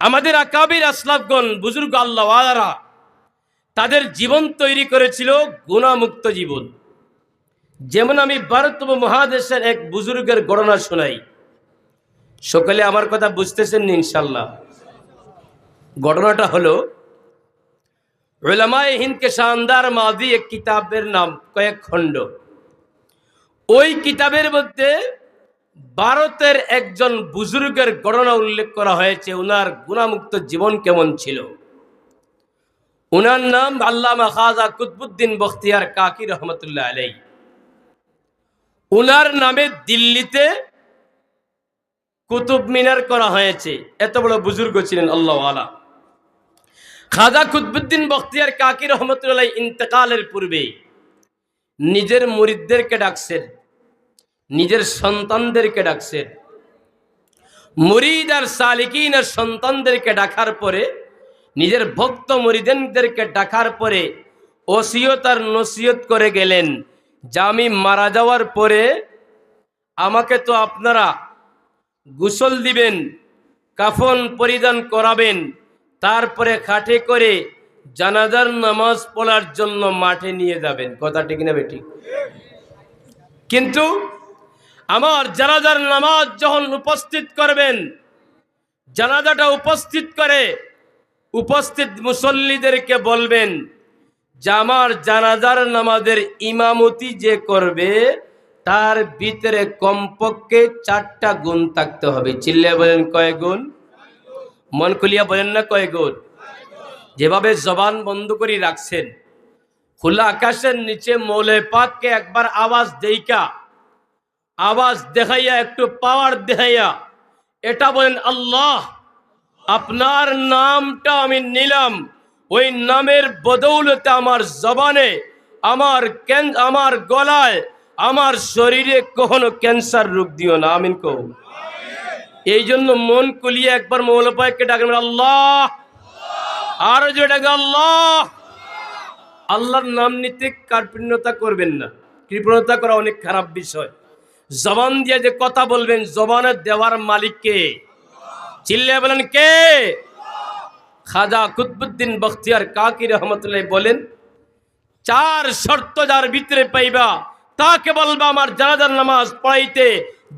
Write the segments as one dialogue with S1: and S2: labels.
S1: আমাদের আকাবির আসলাফগণ, বুজুর্গ আল্লাহওয়ালারা তাদের জীবন তৈরি করেছিল গুণামুক্ত জীবন। যেমন আমি ভারত মহাদেশের এক বুজুর্গের গণনা শোনাই। সকালে আমার কথা বুঝতেছেন ইনশাল্লাহ ঘটনাটা হলো ওলামায় হিন্দকে শানদার মাদি এক কিতাবের নাম কয়েক খণ্ড। ওই কিতাবের মধ্যে ভারতের একজন বুজুর্গের গণনা উল্লেখ করা হয়েছে ওনার গুণামুক্ত জীবন কেমন ছিল? ওনার নাম আল্লামা খাজা কুতবুদ্দিন বখতিয়ার কাকি রহমতুল্লাহ আলাই ওনার নামে দিল্লিতে কুতুব মিনার করা হয়েছে। এত বড় বুজুর্গ ছিলেন আল্লাহ আলা। খাজা কুতবুদ্দিন বখতিয়ার কাকি রহমতুল্লাহ ইন্তেকালের পূর্বে নিজের মুরিদদেরকে ডাকছেন। নিজের সন্তানদেরকে ডাকছেন মুরিদ আর সালিকিন আর সন্তানদেরকে ডাকার পরে, নিজের ভক্ত মরিদেনদেরকে ডাকার পরে ওসিয়ত আর নসিয়ত করে গেলেন। যা আমি মারা যাওয়ার পরে আমাকে তো আপনারা গোসল দিবেন, কাফন পরিধান করাবেন, তারপরে খাটে করে জানাজার নামাজ পড়ার জন্য মাঠে নিয়ে যাবেন। কথা ঠিক না বেটি কিন্তু আমার জানাজার নামাজ যখন উপস্থিত করবেন, জানাজাটা উপস্থিত করে উপস্থিত মুসল্লিদেরকে বলবেন, যে আমার জানাজার নামাজের ইমামতি যে করবে, তার ভিতরে কমপক্ষে চারটা গুণ থাকতে হবে। চিল্লে বলেন কয় গুণ? মন খুলিয়া বলেন না কয় গুণ? যেভাবে জবান বন্ধ করে রাখছেন, খোলা আকাশের নিচে মৌলে পাককে একবার আওয়াজ দেইকা আওয়াজ দেখাইয়া, একটু পাওয়ার দেখাইয়া। এটা বলেন, আল্লাহ, আপনার নামটা আমি নিলাম। ওই নামের বদৌলতে আমার জবানে, আমার আমার গলায়, আমার শরীরে কখনো ক্যান্সার রোগ দিও না। আমিন কো এই জন্য মন কুলিয়ে একবার মৌলপায়কে ডাকবেন আল্লাহ, আর যে ডাকে আল্লাহ, আল্লাহর নাম নিতে কার্পণ্যতা করবেন না। কৃপণতা করা অনেক খারাপ বিষয়। জবান দিয়ে যে কথা বলবেন জবানের দেওয়ার মালিককে চিল্লে বলেন কে? খাজা কুতবুদ্দিন বখতিয়ার কাকি রহমতুল্লাহ বলেন, চার শর্ত যার ভিতরে পাইবা, তাকে বলবা আমার জানাজার নামাজ পড়াইতে,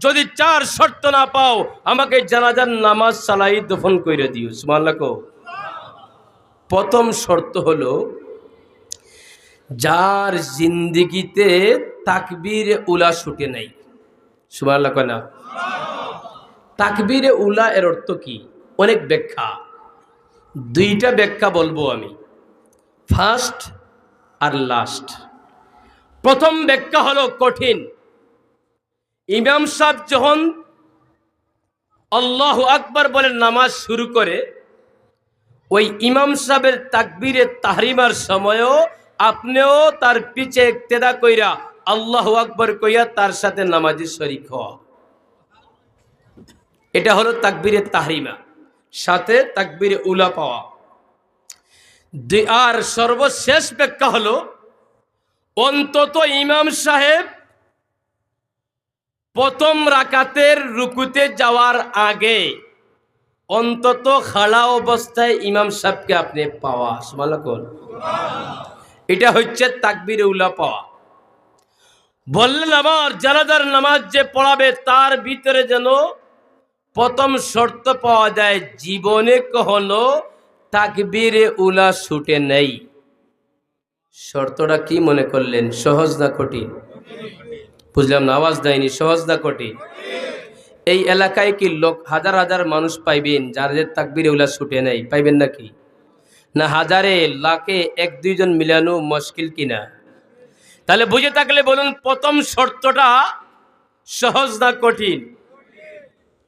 S1: যদি চার শর্ত না পাও, আমাকে জানাজার নামাজ চালাই দফন করে দিও। সুমাল্লা কো প্রথম শর্ত হলো, যার জিন্দিগিতে তাকবীর উলা ছুটে নাই। সুমাল্লা কনা তাকবীরে উলা এর অর্থ কি? অনেক ব্যাখ্যা। দুইটা ব্যাখ্যা বলব আমি। ফার্স্ট আর লাস্ট প্রথম ব্যাখ্যা হলো কঠিন। ইমাম সাহেব যখন আল্লাহ আকবার বলে নামাজ শুরু করে, ওই ইমাম সাহেবের তাকবীরে তাহরিমার সময়ও আপনিও তার পিছে তেদা কইরা আল্লাহ আকবর কইয়া তার সাথে নামাজি শরিক হওয়া। এটা হলো তাকবীরে তাহরিমা, সাথে তাকবীরে উলা পাওয়া। আর সর্বশেষ ব্যাখ্যা হলো, অন্তত ইমাম সাহেব প্রথম রাকাতের রুকুতে যাওয়ার আগে অন্তত খাড়া অবস্থায় ইমাম সাহেবকে আপনি পাওয়া সুমালাকুল এটা হচ্ছে তাকবীরে উলা পাওয়া। বললেন আমার জানাজার নামাজ যে পড়াবে তার ভিতরে যেন প্রথম শর্ত পাওয়া যায়, জীবনে কখনো তাকবীরে উলা ছুটে নেই। শর্তটা কি মনে করলেন? সহজ না কঠিন? বুঝলাম না, আওয়াজ দেয়নি, সহজ না কঠিন? এই এলাকায় কি লোক হাজার হাজার মানুষ পাইবেন যাদের তাকবীরে উলা ছুটে নেই? পাইবেন নাকি? না হাজারে, লাখে এক দুইজন মিলানো মুশকিল কিনা? তাহলে বুঝে থাকলে বলুন, প্রথম শর্তটা সহজ না কঠিন?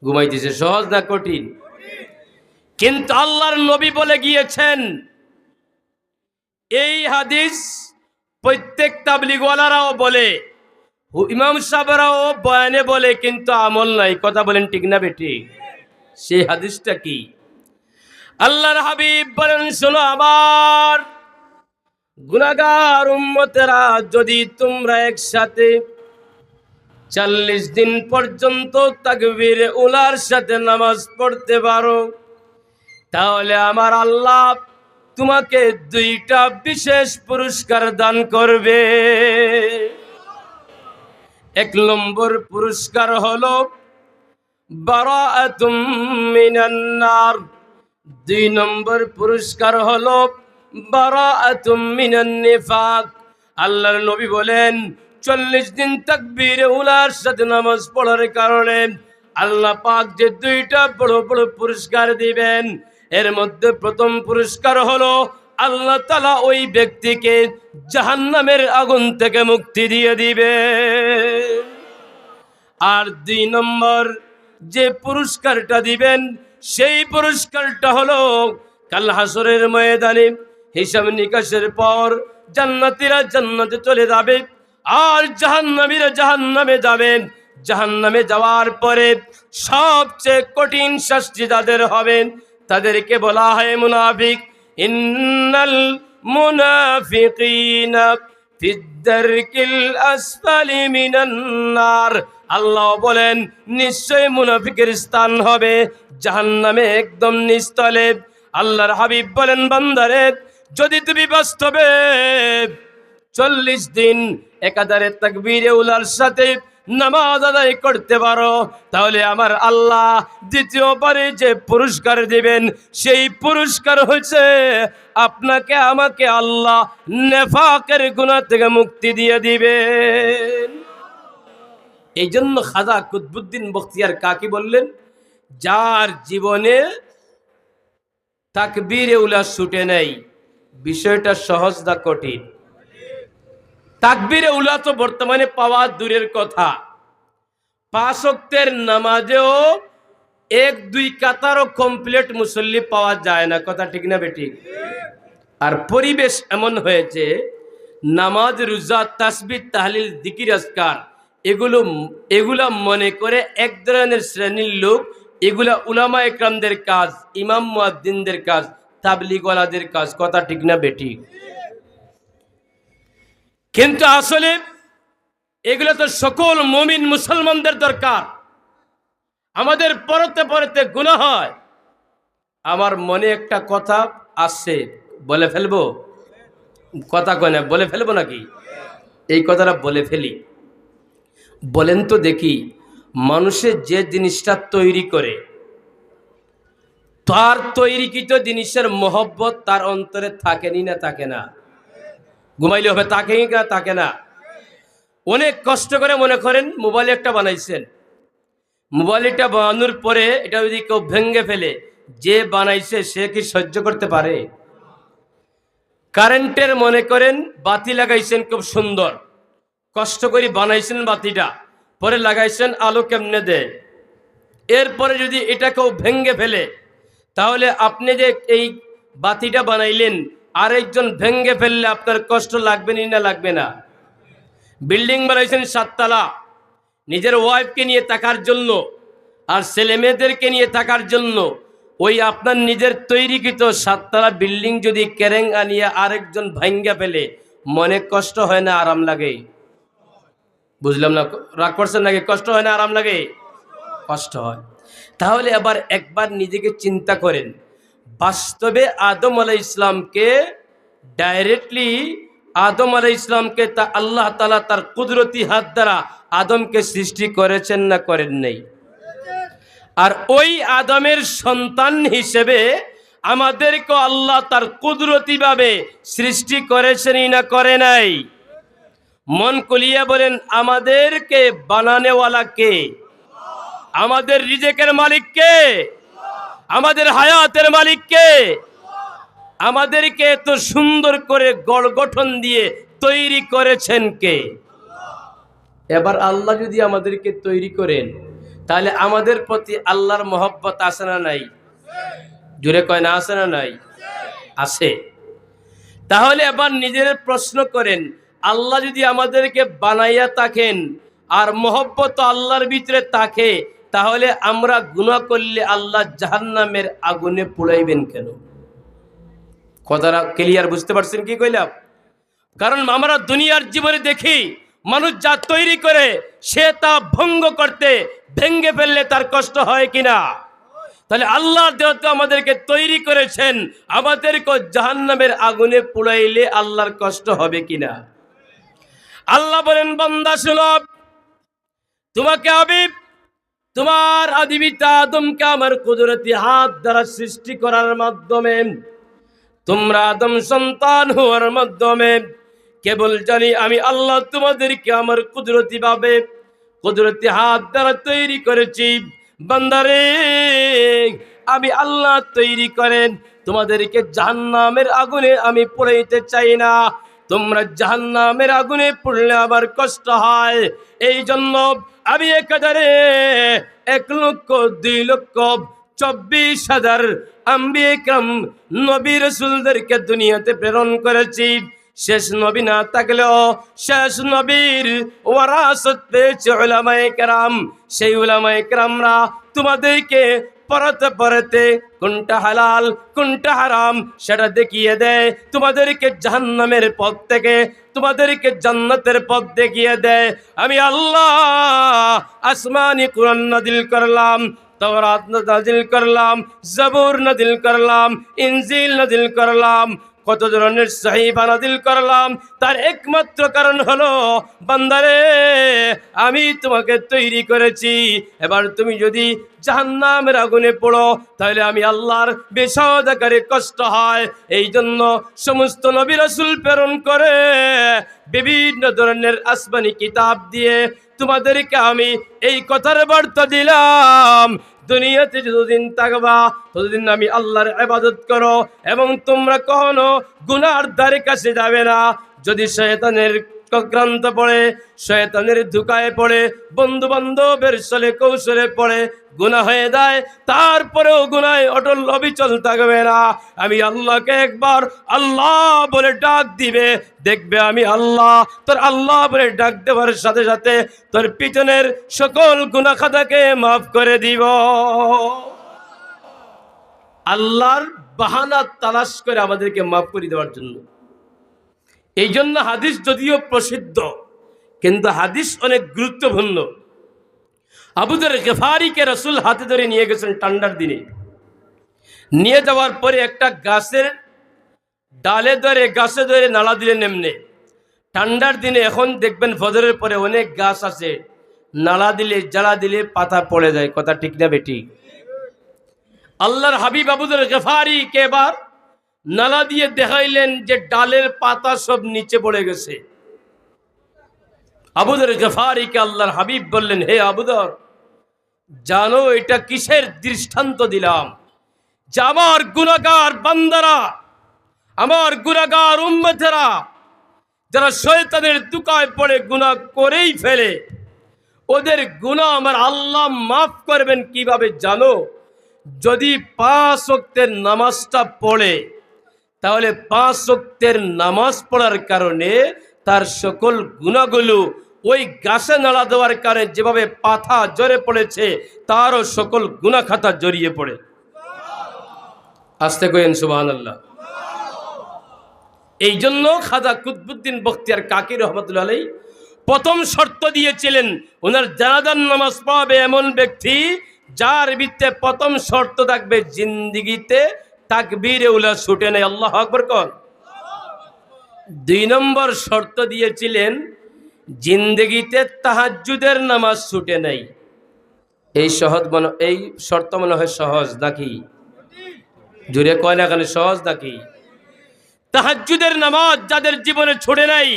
S1: ঘুমাইতেছে, সহজ না কঠিন? কিন্তু আল্লাহর নবী বলে গিয়েছেন, এই হাদিস প্রত্যেক তাবলিগওয়ালারাও বলে ইমাম সাহেবরাও বয়ানে বলে, কিন্তু আমল নাই। কথা বলেন ঠিক না বেটি সেই হাদিসটা কি? আল্লাহর হাবিব বলেন, শোনো আবার গুনাগার উম্মতেরা যদি তোমরা একসাথে চল্লিশ দিন পর্যন্ত তাকবীর উলার সাথে নামাজ পড়তে পারো, তাহলে আমার আল্লাহ তোমাকে দুইটা বিশেষ পুরস্কার দান করবে। এক নম্বর পুরস্কার হলো বারাআতুম মিনান নার। দুই নম্বর পুরস্কার হলো আল্লাহর নবী বলেন, চল্লিশ দিন তাকবীর উলার সাথে নামাজ পড়ার কারণে আল্লাহ পাক যে দুইটা বড় বড় পুরস্কার দিবেন, এর মধ্যে প্রথম পুরস্কার হলো আল্লাহ তালা ওই ব্যক্তিকে জাহান্নামের আগুন থেকে মুক্তি দিয়ে দিবে আর দুই নম্বর, যে পুরস্কারটা দিবেন, সেই পুরস্কারটা হলো কাল হাসরের ময়দানে হিসাব নিকাশের পর জান্নাতিরা জান্নাতে চলে যাবে আর জাহান্নামীরা জাহান্নামে যাবেন জাহান্নামে যাওয়ার পরে সবচেয়ে কঠিন শাস্তি তাদের হবে। তাদেরকে বলা হয় মুনাফিক। ইন্নাল মুনাফিকিনা আল্লাহ বলেন নিশ্চয় মুনাফিকের স্থান হবে। জাহান্নামে একদম নিস্তলে। আল্লাহর হাবিব বলেন, বান্দারে যদি তুমি বাস্তবে চল্লিশ দিন একাধারে তাকবীরে উলার সাথে নামাজ আদায় করতে পারো, তাহলে আমার আল্লাহ দ্বিতীয়বারে যে পুরস্কার দিবেন, সেই পুরস্কার হচ্ছে আপনাকে, আমাকে আল্লাহ নেফাকের গুণা থেকে মুক্তি দিয়ে দিবেন। এই জন্য খাজা কুতবুদ্দিন বখতিয়ার কাকি বললেন, যার জীবনে তাকবীরে উলা ছুটে নেই বিষয়টা সহজ না কঠিন। তাকবীরে উলা তো বর্তমানে পাওয়া দূরের কথা। পাঁচক্তের নামাজেও এক, দুই কাতারও কমপ্লিট মুসল্লি পাওয়া যায় না। কথা ঠিক না বেঠিক? আর পরিবেশ এমন হয়েছে, নামাজ, রুজা তাসবি তাহলিল দিকির আসকার এগুলো, এগুলা মনে করে এক ধরনের শ্রেণির লোক, এগুলা উলামা একরামদের কাজ, ইমাম মুয়াদ্দিনদের কাজ তাবলিগওয়ালাদের কাজ, কথা ঠিক না বেটি কিন্তু আসলে এগুলো তো সকল মমিন মুসলমানদের দরকার। আমাদের পরতে পরতে গুণা হয়। আমার মনে একটা কথা আসছে, বলে ফেলব? কথা কয় বলে ফেলব নাকি? এই কথাটা বলে ফেলি। বলেন তো দেখি মানুষের যে জিনিসটা তৈরি করে তার তৈরিকৃত জিনিসের মহব্বত তার অন্তরে থাকেনি না, থাকে না। ঘুমাইলে হবে তাকে না তাকে না। অনেক কষ্ট করে মনে করেন, মোবাইল একটা বানাইছেন। মোবাইলটা বানানোর পরে এটা যদি কেউ ভেঙ্গে ফেলে, যে বানাইছে সে কি সহ্য করতে পারে? কারেন্টের মনে করেন, বাতি লাগাইছেন খুব সুন্দর। কষ্ট করে বানাইছেন বাতিটা, পরে লাগাইছেন আলো কেমনে দেয়? এরপরে যদি এটা কেউ ভেঙ্গে ফেলে তাহলে আপনি যে এই বাতিটা বানাইলেন, আরেকজন ভেঙ্গে ফেললে আপনার কষ্ট লাগবে না লাগবে না? বিল্ডিং বানাইছেন সাততলা। নিজের ওয়াইফকে নিয়ে থাকার জন্য আর ছেলে মেয়েদেরকে নিয়ে থাকার জন্য ওই আপনার নিজের তৈরিকৃত সাততলা বিল্ডিং যদি কেরেং আনিয়ে আরেকজন ভাঙ্গা ফেলে, মনে কষ্ট হয় না, আরাম লাগে? বুঝলাম না, রাগ করছেন নাকি? কষ্ট হয় না, আরাম লাগে? কষ্ট হয়। তাহলে আবার একবার নিজেকে চিন্তা করেন। বাস্তবে আদম আলাই ইসলামকে ডাইরেক্টলি আদম আলাই ইসলামকে তা আল্লাহ তালা তার কুদরতি হাত দ্বারা আদমকে সৃষ্টি করেছেন না করেন নাই। আর ওই আদমের সন্তান হিসেবে আমাদেরকে আল্লাহ তার কুদরতিভাবে সৃষ্টি করেছেনই না করে নাই। মন কলিয়া বলেন, আমাদেরকে বানানেওয়ালা কে? আমাদের রিজেকের মালিককে আমাদের হায়াতের মালিককে আমাদেরকে এত সুন্দর করে গড় গঠন দিয়ে তৈরি করেছেন কে? এবার আল্লাহ যদি আমাদেরকে তৈরি করেন, তাহলে আমাদের প্রতি আল্লাহর মহব্বত আসে না নাই? জুড়ে কয় না আসে না নাই? আছে। তাহলে এবার নিজের প্রশ্ন করেন, আল্লাহ যদি আমাদেরকে বানাইয়া থাকেন, আর মহব্বত আল্লাহর ভিতরে থাকে তাহলে আমরা গুণা করলে আল্লাহ জাহান্নামের আগুনে পুড়াইবেন কেন? কথাটা ক্লিয়ার বুঝতে পারছেন কি কইলাম? কারণ আমরা দুনিয়ার জীবনে দেখি, মানুষ যা তৈরি করে, সে তা ভঙ্গ করতে, ভেঙ্গে ফেললে তার কষ্ট হয় কিনা তাহলে আল্লাহ যেহেতু আমাদেরকে তৈরি করেছেন আমাদেরকে জাহান্নামের আগুনে পুড়াইলে আল্লাহর কষ্ট হবে কিনা আল্লাহ বলেন, বন্দা সুলভ, তোমাকে আমি তোমার আদিবিতা আদমকে আমার কুদরতি হাত দ্বারা সৃষ্টি করার মাধ্যমে, তোমরা আদম সন্তান হওয়ার মাধ্যমে, কেবল জানি আমি আল্লাহ তোমাদেরকে আমার কুদরতি ভাবে কুদরতি হাত দ্বারা তৈরি করেছি। বান্দারে, আমি আল্লাহ তৈরি করেন, তোমাদেরকে জাহান্নামের আগুনে আমি পড়াইতে চাই না। তোমরা জাহান্নামের আগুনে পড়লে আবার কষ্ট হয়। এই জন্য আমি এক হাজারে এক লক্ষ, দুই লক্ষ, চব্বিশ হাজার আম্বিকরম নবী রসুলদেরকে দুনিয়াতে প্রেরণ করেছি। শেষ নবী না থাকলেও শেষ নবীর ওয়ারাসত পেয়েছে ওলামায়ে কেরাম। সেই ওলামায়ে কেরামরা তোমাদেরকে পরতে পরতে, কোনটা হালাল, কোনটা হারাম, সেটা দেখিয়ে দেয়। তোমাদেরকে জাহান্নামের পথ থেকে, তোমাদেরকে জান্নাতের পথ দেখিয়ে দেয়। আমি আল্লাহ আসমানি কোরআন নাদিল করলাম, তওরাত নাজিল করলাম, জবুর নাজিল করলাম, ইনজিল নাজিল করলাম কত ধরনের সাহিবা নাজিল করলাম? তার একমাত্র কারণ হলো, বান্দারে, আমি তোমাকে তৈরি করেছি। এবার তুমি যদি জাহান্নামের আগুনে পড়ো, তাহলে আমি আল্লাহর বেসদাকারে কষ্ট হয়। এই জন্য সমস্ত নবী রাসূল প্রেরণ করে বিভিন্ন ধরনের আসমানি কিতাব দিয়ে তোমাদেরকে আমি এই কথার বার্তা দিলাম। দুনিয়াতে যতদিন থাকবা, ততদিন আমি আল্লাহর আবাদত করো এবং তোমরা কখনো গুনার দ্বারে কাছে যাবে না। যদি শয়তানের চক্রান্ত পড়ে, শয়তানের ধুকায় পড়ে বন্ধু বান্ধবের সলে কৌশলে পড়ে গুণা হয়ে যায়, তারপরেও গুনায় অটল অবিচল থাকবে না। আমি আল্লাহকে একবার আল্লাহ বলে ডাক দিবে, দেখবে আমি আল্লাহ, তোর আল্লাহ বলে ডাক দেওয়ার সাথে সাথে তোর পিছনের সকল গুনা খাতাকে মাফ করে দিব। আল্লাহর বাহানা তালাশ করে আমাদেরকে মাফ করে দেওয়ার জন্য। এই জন্য হাদিস যদিও প্রসিদ্ধ, কিন্তু হাদিস অনেক গুরুত্বপূর্ণ। আবুদের গেফারিকে রসুল হাতে ধরে নিয়ে গেছেন ঠান্ডার দিনে। নিয়ে যাওয়ার পরে একটা গাছের ডালে ধরে, গাছে ধরে নালা দিলেন এমনি। ঠান্ডার দিনে এখন দেখবেন ফজরের পরে অনেক গাছ আছে। নালা দিলে, জ্বালা দিলে পাতা পড়ে যায়, কথা ঠিক না বেটি আল্লাহর হাবিব আবুদের গেফারিকে এবার নালা দিয়ে দেখাইলেন যে ডালের পাতা সব নিচে পড়ে গেছে। আবুদের গেফারিকে আল্লাহর হাবিব বললেন, হে আবুদর, জানো এটা কিসের দৃষ্টান্ত দিলাম? যে আমার গুণাগার বান্দারা, আমার গুণাগার উম্মতেরা, যারা শয়তানের দুকায় পড়ে গুণা করেই ফেলে, ওদের গুণা আমার আল্লাহ মাফ করবেন কীভাবে জানো? যদি পাঁচ অক্তের নামাজটা পড়ে তাহলে পাঁচ অক্তের নামাজ পড়ার কারণে তার সকল গুণাগুলো ওই গাছে নাড়া দেওয়ার কারণে যেভাবে পাথা জরে পড়েছে, তারও সকল গুণা খাতা জড়িয়ে পড়ে। আসতে কইন সুবাহান আল্লাহ এই জন্য খাজা কুতবুদ্দিন বখতিয়ার কাকির রহমতুল্লাহ আলাই প্রথম শর্ত দিয়েছিলেন, ওনার জানাজান নামাজ পড়াবে এমন ব্যক্তি যার ভিত্তে প্রথম শর্ত থাকবে জিন্দিগিতে তাকবীরে উলা ছুটে নেই, আল্লাহ আকবর কর দুই নম্বর শর্ত দিয়েছিলেন, জিন্দগিতে তাহাজ্জুদের নামাজ ছুটে নেই। এই সহজ মনে, এই শর্ত মনে হয় সহজ নাকি? জুড়ে কয় না কেন, সহজ নাকি? তাহাজ্জুদের নামাজ যাদের জীবনে ছুটে নাই,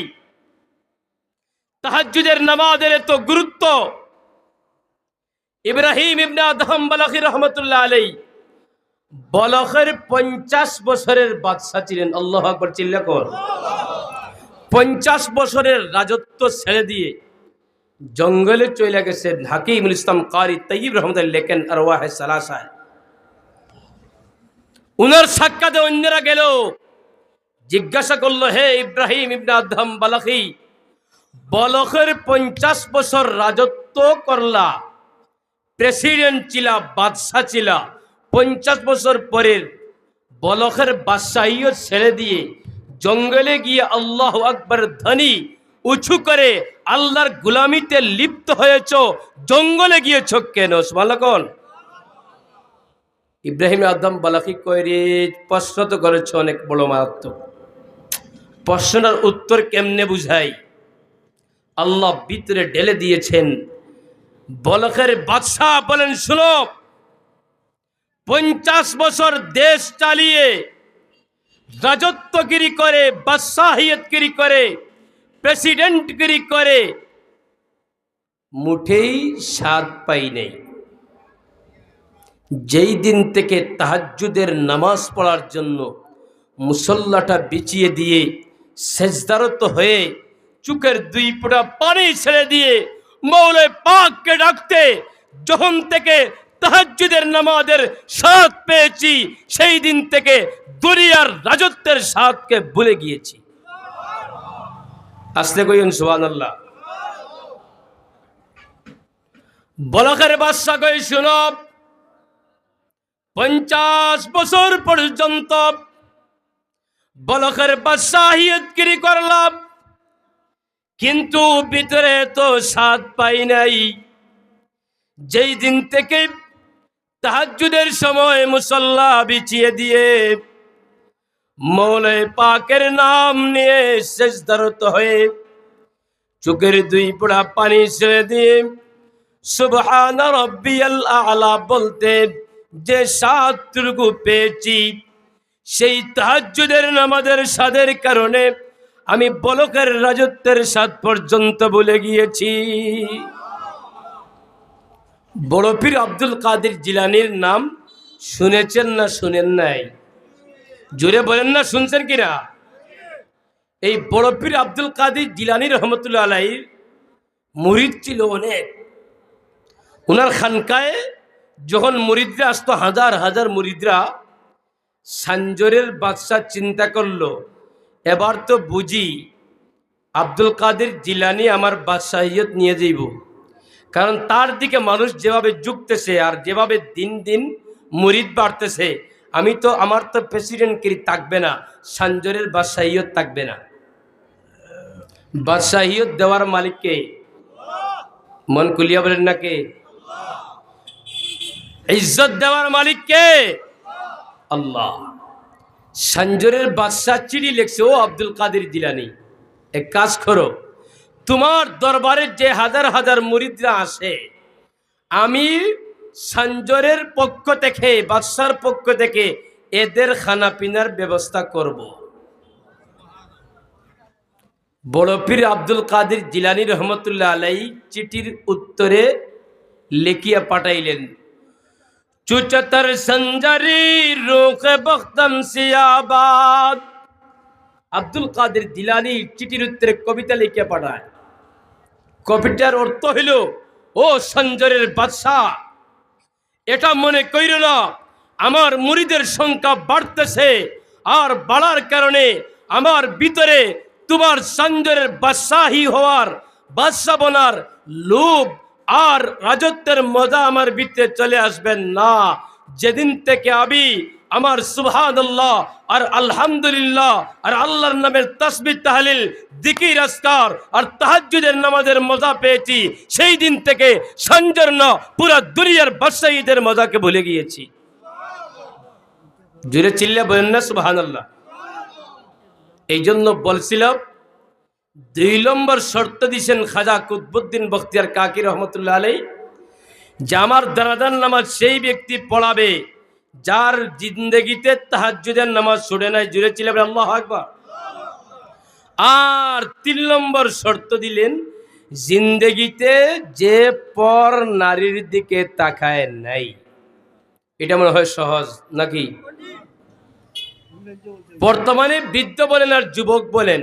S1: তাহাজ্জুদের নামাজের এত গুরুত্ব। ইব্রাহিম ইবনে আদহাম বালাখি রহমতুল্লাহ আলাই বলখের পঞ্চাশ বছরের বাদশা ছিলেন, আল্লাহ আকবর চিল্লা কর। পঞ্চাশ বছরের রাজত্ব ছেড়ে দিয়ে জঙ্গলে চলে গেছে হাকিমুল ইসলাম কারি তৈব রহমতুল্লাহ লেখেন আর ওয়াহে সালাসায়। উনার সাক্ষাতে অন্যরা গেল, জিজ্ঞাসা করল, হে ইব্রাহিম ইবনে বালাখি, বলখের পঞ্চাশ বছর রাজত্ব করলা, প্রেসিডেন্ট ছিলা, বাদশাহ ছিলা পঞ্চাশ বছর পরের বলখের বাদশাহীও ছেড়ে দিয়ে জঙ্গলে গিয়ে আল্লাহ আকবর ধনী, উঁচু করে আল্লাহর গুলামিতে লিপ্ত হয়েছ, জঙ্গলে গিয়েছ কেন? মালকন ইব্রাহিম আদম বালাকি কইরে, প্রশ্ন তো করেছে অনেক বড় মারাত্মক। প্রশ্নটার উত্তর কেমনে বুঝাই? আল্লাহ ভিতরে ঢেলে দিয়েছেন। বলকের বাদশাহ বলেন, শুনো পঞ্চাশ বছর দেশ চালিয়ে রাজত্বগিরি করে, বাদশাহিয়তগিরি করে, প্রেসিডেন্টগিরি করে মুঠেই স্বাদ পাই নেই। যেই দিন থেকে তাহাজ্জুদের নামাজ পড়ার জন্য মুসল্লাটা বিছিয়ে দিয়ে সেজদারত হয়ে চুকের দুই ফোঁটা পানি ছেড়ে দিয়ে মৌলে পাককে ডাকতে, যখন থেকে তাহাজ্জুদের নামাজের স্বাদ পেয়েছি, সেই দিন থেকে দুনিয়ার রাজত্বের স্বাদকে ভুলে গিয়েছি। আসলে কইন সুবান আল্লাহ বলকের বাদশা কই শুনব পঞ্চাশ বছর পর্যন্ত বলকের বাদশাহিয়তগিরি করলাম, কিন্তু ভিতরে তো স্বাদ পাই নাই। যেই দিন থেকে তাহাজ্জুদের সময় মুসল্লা বিছিয়ে দিয়ে মৌলে পাকের নাম নিয়ে শেষ দরত হয়ে চোখের দুই পোড়া পানি ছেড়ে দিয়ে সুবহান রব্বিয়াল আলা বলতে যে সাতটুকু পেয়েছি, সেই তাহাজ্জুদের নামাজের স্বাদের কারণে আমি বলকের রাজত্বের স্বাদ পর্যন্ত বলে গিয়েছি। বড় পীর আব্দুল কাদের জিলানির নাম শুনেছেন না শুনেন নাই? জোরে বলেন না, শুনছেন কিনা? এই বড় পীর আব্দুল কাদের জিলানি রহমতুল্লা আলাইর মুরিদ ছিল অনেক। ওনার খানকায় যখন মুরিদরা আসতো, হাজার হাজার মুরিদরা সাঞ্জরের বাদশাহ চিন্তা করল, এবার তো বুঝি আব্দুল কাদের জিলানি আমার বাদশাহিয়ত নিয়ে যাইব। কারণ তার দিকে মানুষ যেভাবে যুগতেছে আর যেভাবে দিন দিন মুরিদ বাড়তেছে, আমি তো, আমার তো প্রেসিডেন্টগিরি থাকবে না সাঞ্জরের বাদশাহিয়ত থাকবে না। বাদশাহিয়ত দেওয়ার মালিককে মন কুলিয়া বলেন না কে? ইজ্জত দেওয়ার মালিক কে? আল্লাহ। সঞ্জরের বাদশাহ চিঠি লিখছে, ও আব্দুল কাদের জিলানি। এক কাজ করো তোমার দরবারে যে হাজার হাজার মুরিদরা আসে, আমি সঞ্জরের পক্ষ থেকে, বাদশার পক্ষ থেকে এদের খানা পিনার ব্যবস্থা করব। বড় পীর আব্দুল কাদের জিলানি রহমতুল্লাহ আলাই চিঠির উত্তরে লেখিয়া পাঠাইলেন, চুচতর সঞ্জরি রোখ বখতম সিয়াবাদ। আব্দুল কাদের দিলানি চিঠির উত্তরে কবিতা লিখে পাঠায় কবিতার অর্থ হইল, ও সঞ্জরের বাদশাহ, এটা মনে কইর না, আমার মুড়িদের সংখ্যা বাড়তেছে আর বাড়ার কারণে আমার ভিতরে তোমার সঞ্জরের বাদশাহী হওয়ার, বাদশাহ বনার লোভ আর রাজত্বের মজা আমার ভিতরে চলে আসবেন না। যেদিন থেকে আমি আমার সুবহানাল্লাহ আর আলহামদুলিল্লাহ আর আল্লাহর নামের তসবির তাহলিল, দিকির আসকার আর তাহাজ্জুদের নামাজের মজা পেয়েছি। সেই দিন থেকে সঞ্জর না, পুরা দুনিয়ার বাদশাহীদের মজাকে ভুলে গিয়েছি। জুড়ে চিল্লে বলেন না, সুবহানাল্লাহ। এই জন্য বলছিলাম, দুই নম্বর শর্ত দিছেন খাজা কুতবুদ্দিন বখতিয়ার কাকি রহমতুল্লাহ আলাই যে আমার দানাদার নামাজ সেই ব্যক্তি পড়াবে। যার জিন্দগিতে তাহাজ্জুদের নামাজ ছুড়ে নাই, জুড়ে ছিল আল্লাহ আকবার। আর তিন নম্বর শর্ত দিলেন, জিন্দগিতে যে পর নারীর দিকে তাকায় নাই। এটা মনে হয় সহজ নাকি? বর্তমানে বৃদ্ধ বলেন আর যুবক বলেন,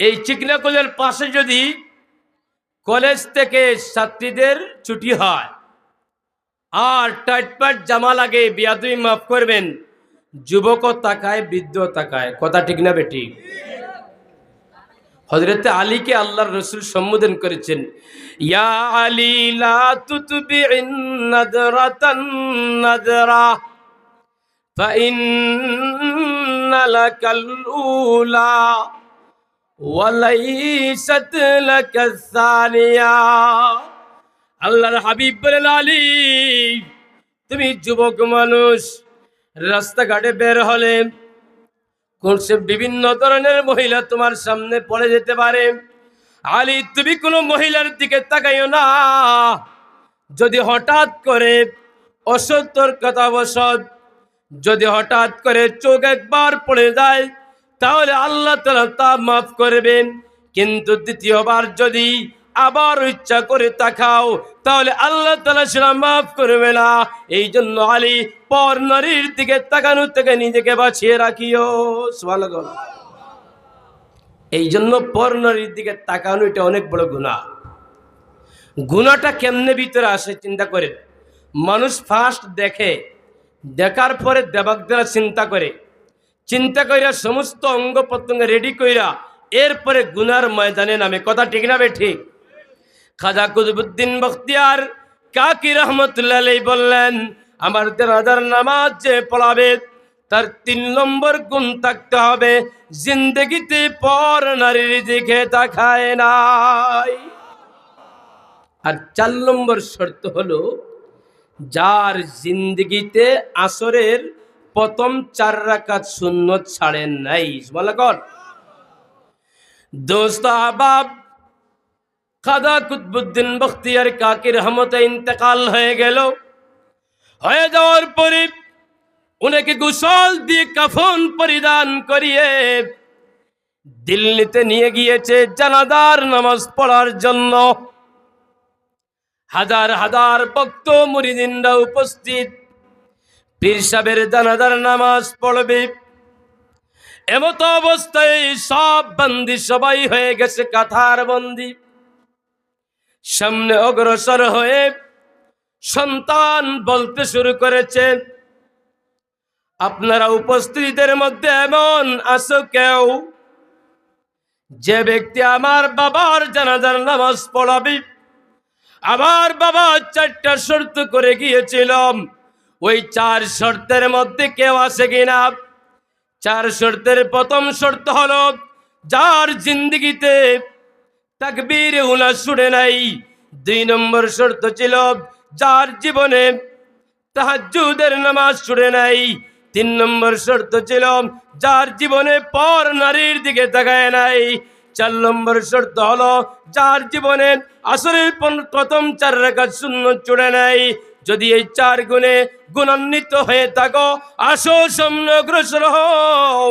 S1: এই চিকনা কলের পাশে যদি কলেজ থেকে ছাত্রীদের ছুটি হয় আর টাইটপাট জামা লাগে বিয়াদুই মাফ করবেন যুবকও তাকায় বৃদ্ধ তাকায় কথা ঠিক না বেটি হজরতে আলীকে আল্লাহর রসুল সম্বোধন করেছেন ইয়া আলী লা তুতবিইন নাদরাতান নাদরা فإن لك الأولى وليست لك الثانية আল্লাহর হাবিব বলেন, আলী, তুমি যুবক মানুষ, রাস্তাঘাটে বের হলে সে বিভিন্ন ধরনের মহিলা তোমার সামনে পড়ে যেতে পারে? আলী, তুমি কোনো মহিলার দিকে তাকাইও না। যদি হঠাৎ করে অসত্যর অসতর্কতাবশত যদি হঠাৎ করে চোখ একবার পড়ে যায়, তাহলে আল্লাহ তালা তা মাফ করবেন। কিন্তু দ্বিতীয়বার যদি আবার ইচ্ছা করে তাকাও, তাহলে আল্লাহ তালা সেটা মাফ করবে না। এই জন্য আলী পর নারীর দিকে তাকানো থেকে নিজেকে বাঁচিয়ে রাখিও। সুবহানাল্লাহ। এই জন্য পর নারীর দিকে তাকানো এটা অনেক বড় গুণা গুণাটা কেমনে ভিতরে আসে চিন্তা করে মানুষ ফার্স্ট দেখে, দেখার পরে দেবাগদারা চিন্তা করে। চিন্তা কইরা সমস্ত অঙ্গ প্রত্যঙ্গ রেডি কইরা, এরপরে গুনার ময়দানে নামে। কথা ঠিক না বে ঠিক? খাজা কুতুবুদ্দিন বখতিয়ার কাকি রহমতুল্লাহ বললেন, আমার দেড় নামাজ যে পড়াবে, তার তিন নম্বর গুণ থাকতে হবে। জিন্দগিতে পর নারীর দিকে তাকায় নাই। আর চার নম্বর শর্ত হলো, যার জিন্দগিতে আসরের প্রথম চার রাকাত শূন্য ছাড়েন নাই। বলা কর। দোস্ত আবাব খাদা কুতবুদ্দিন বখতিয়ার কাকির রহমতে ইন্তেকাল হয়ে গেল। হয়ে যাওয়ার পরে উনাকে গোসল দিয়ে কাফন পরিধান করিয়ে দিল্লিতে নিয়ে গিয়েছে জানাদার নামাজ পড়ার জন্য। হাজার হাজার ভক্ত মুরিদিনরা উপস্থিত। পীর সাহেবের জানাদার নামাজ পড়বে। এমত অবস্থায় সব বন্দি সবাই হয়ে গেছে কাথার বন্দি। সামনে অগ্রসর হয়ে সন্তান বলতে শুরু করেছে, আপনারা উপস্থিতিদের মধ্যে এমন আসো কেউ? যে ব্যক্তি আমার বাবার জানাজার নামাজ পড়াবি, আমার বাবা চারটা শর্ত করে গিয়েছিলাম, ওই চার শর্তের মধ্যে কেউ আছে কিনা? চার শর্তের প্রথম শর্ত হলো, যার জিন্দগিতে তাকবীর উলা শুনে নাই। দুই নম্বর শর্ত ছিল যার জীবনে তাহাজ্জুদের নামাজ শুনে নাই। তিন নম্বর শর্ত ছিল যার জীবনে পর নারীর দিকে তাকায় নাই। চার নম্বর শর্ত হলো যার জীবনে আসরের প্রথম চার রেখা শূন্য চুড়ে নাই। যদি এই চার গুণে গুণান্বিত হয়ে থাকো, আসো সামনে হও।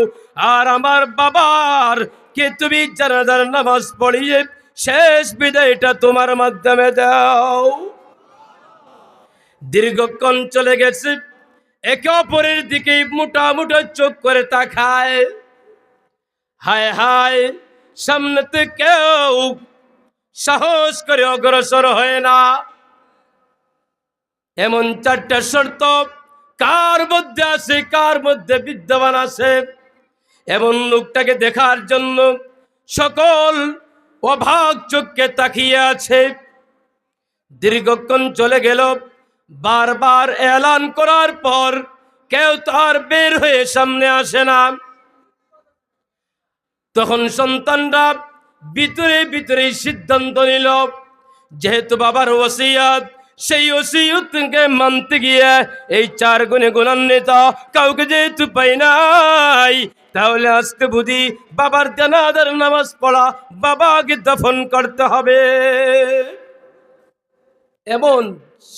S1: আর আমার বাবার কে তুমি জানাজার নামাজ পড়িয়ে শেষ বিদায়টা তোমার মাধ্যমে দাও দীর্ঘক্ষণ চলে গেছে একে অপরের দিকে মোটা মোটা চোখ করে তাকায়। হায় হায় সামনেতে কেউ সাহস করে অগ্রসর হয় না। এমন চারটা শর্ত, কার মধ্যে আছে, কার মধ্যে বিদ্যমান আছে? এমন লোকটাকে দেখার জন্য সকল অভাগ চোখকে তাকিয়ে আছে। দীর্ঘক্ষণ চলে গেল। বারবার এলান করার পর কেউ তার বের হয়ে সামনে আসে না। তখন সন্তানরা ভিতরে ভিতরে সিদ্ধান্ত নিল, যেহেতু বাবার ওসিয়াত সেই ওসিয়তকে মানতে গিয়ে এই চার গুণে গুণান্বিত, কাউকে যেহেতু পাই নাই, তাহলে আজকে বুঝি বাবার জানাদার নামাজ পড়া বাবাকে দফন করতে হবে। এমন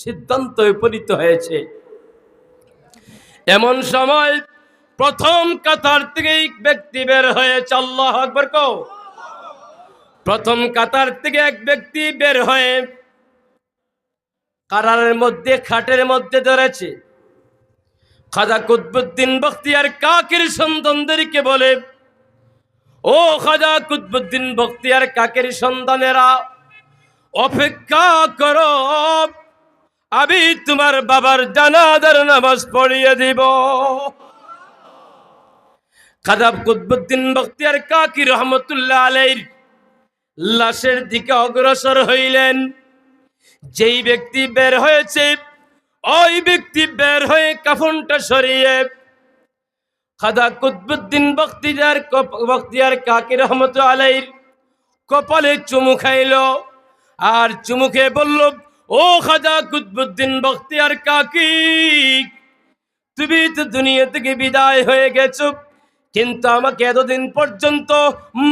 S1: সিদ্ধান্ত উপনীত হয়েছে। এমন সময় প্রথম কাতার থেকে এক ব্যক্তি বের হয়েছে, আল্লাহ আকবর প্রথম কাতার থেকে এক ব্যক্তি বের হয়ে কারারের মধ্যে, খাটের মধ্যে ধরেছে। খাজা কুতবুদ্দিন বখতিয়ার কাকের সন্তানদেরকে বলে, ও খাজা কুতবুদ্দিন বখতিয়ার কাকের সন্তানেরা, অপেক্ষা কর। আমি তোমার বাবার জানাদার নামাজ পড়িয়ে দিব। খাদাব কুতবুদ্দিন বখতিয়ার কাকি রহমতুল্লাহ আলাইর লাশের দিকে অগ্রসর হইলেন। যেই ব্যক্তি বের হয়েছে, ওই ব্যক্তি বের হয়ে কাফনটা সরিয়ে খাদা কুতবুদ্দিন বখতিয়ার বখতিয়ার কাকি রহমত আলাইর কপালে চুমু খাইল আর চুমু খেয়ে বলল, ও খাজা কুতবুদ্দিন বখতিয়ার কাকি, তুমি তো দুনিয়া থেকে বিদায় হয়ে গেছ, কিন্তু আমাকে এতদিন পর্যন্ত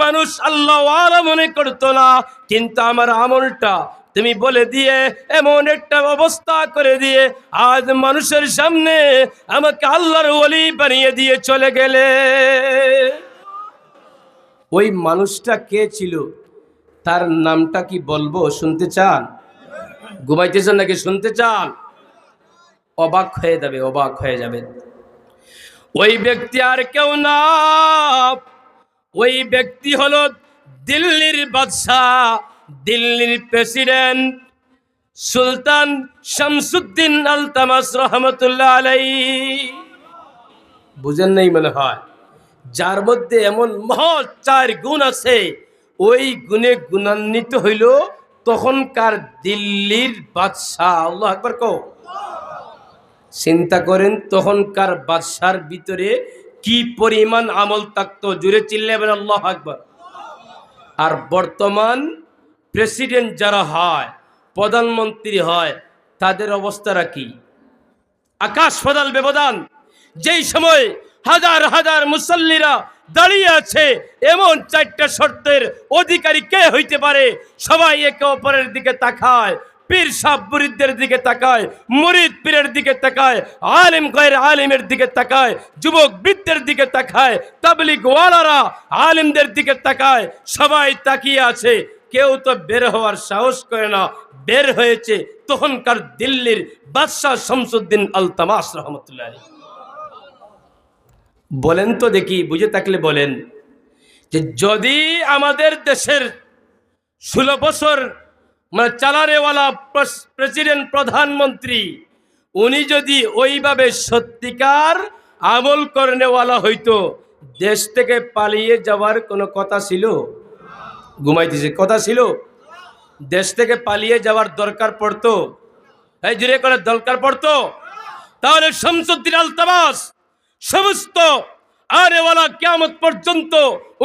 S1: মানুষ আল্লাহ আলা মনে করতো না, কিন্তু আমার আমলটা তুমি বলে দিয়ে, এমন একটা অবস্থা করে দিয়ে আজ মানুষের সামনে আমাকে আল্লাহর ওলি বানিয়ে দিয়ে চলে গেলে। ওই মানুষটা কে ছিল? তার নামটা কি বলব? শুনতে চান? ঘুমাইতেছেন নাকি? শুনতে চান? অবাক হয়ে যাবে, অবাক হয়ে যাবে। ওই ব্যক্তি আর কেউ না। ওই ব্যক্তি হলো দিল্লির বাদশাহ। দিল্লির প্রেসিডেন্ট সুলতান শামসুদ্দিন আলতামাস রহমতুল্লাহ আলাই বুঝেন নাই মনে হয়? যার মধ্যে এমন মহৎ চার গুণ আছে, ওই গুণে গুণান্বিত হইল তখনকার দিল্লির বাদশাহ। আল্লাহ একবার কও। চিন্তা করেন তখনকার বাদশার ভিতরে কি পরিমাণ আমল থাকতো জুড়ে চিল্লেবেন আল্লাহ আকবর। আর বর্তমান প্রেসিডেন্ট যারা হয়, প্রধানমন্ত্রী হয়, তাদের অবস্থাটা কি? আকাশ ফদাল ব্যবধান, যেই সময় হাজার হাজার মুসল্লিরা দাঁড়িয়ে আছে, এমন চারটা শর্তের অধিকারী কে হইতে পারে? সবাই একে অপরের দিকে তাকায়, পীর সাহ মুরিদদের দিকে তাকায়, মুরিদ পীরের দিকে তাকায়, আলিম গয়ের আলিমের দিকে তাকায়, যুবক বৃদ্ধের দিকে তাকায় তাবলিগ ওয়ালারা আলিমদের দিকে তাকায়, সবাই তাকিয়ে আছে কেউ তো বের হওয়ার সাহস করে না। বের হয়েছে তখনকার দিল্লির বাদশাহ শামসুদ্দিন আল তামাস রহমতুল্লাহ বলেন তো দেখি, বুঝে থাকলে বলেন যে যদি আমাদের দেশের ষোলো বছর মানে চালানেওয়ালা প্রেস- প্রেসিডেন্ট, প্রধানমন্ত্রী, উনি যদি ওইভাবে সত্যিকার আমল করেনেওয়ালা হইতো, দেশ থেকে পালিয়ে যাওয়ার কোনো কথা ছিল? ঘুমাইতেছে। কথা ছিল, দেশ থেকে পালিয়ে যাওয়ার দরকার পড়তো। এই জুড়ে করে দরকার পড়তো। তাহলে শামসুদ্দিন আলতাবাস সমস্ত আরেওয়ালা কেমত পর্যন্ত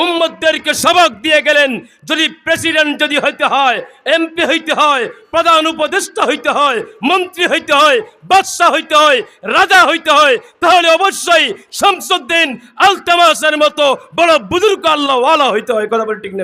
S1: উম্মতদেরকে সবক দিয়ে গেলেন। যদি প্রেসিডেন্ট যদি হইতে হয় এমপি হইতে হয়, প্রধান উপদেষ্টা হইতে হয়, মন্ত্রী হইতে হয়, বাদশাহ হইতে হয়, রাজা হইতে হয়, তাহলে অবশ্যই শামসুদ্দিন আলতামাসের মতো বড় বুজুর্গ আল্লাহ হইতে হয়। কথা বলে ঠিক না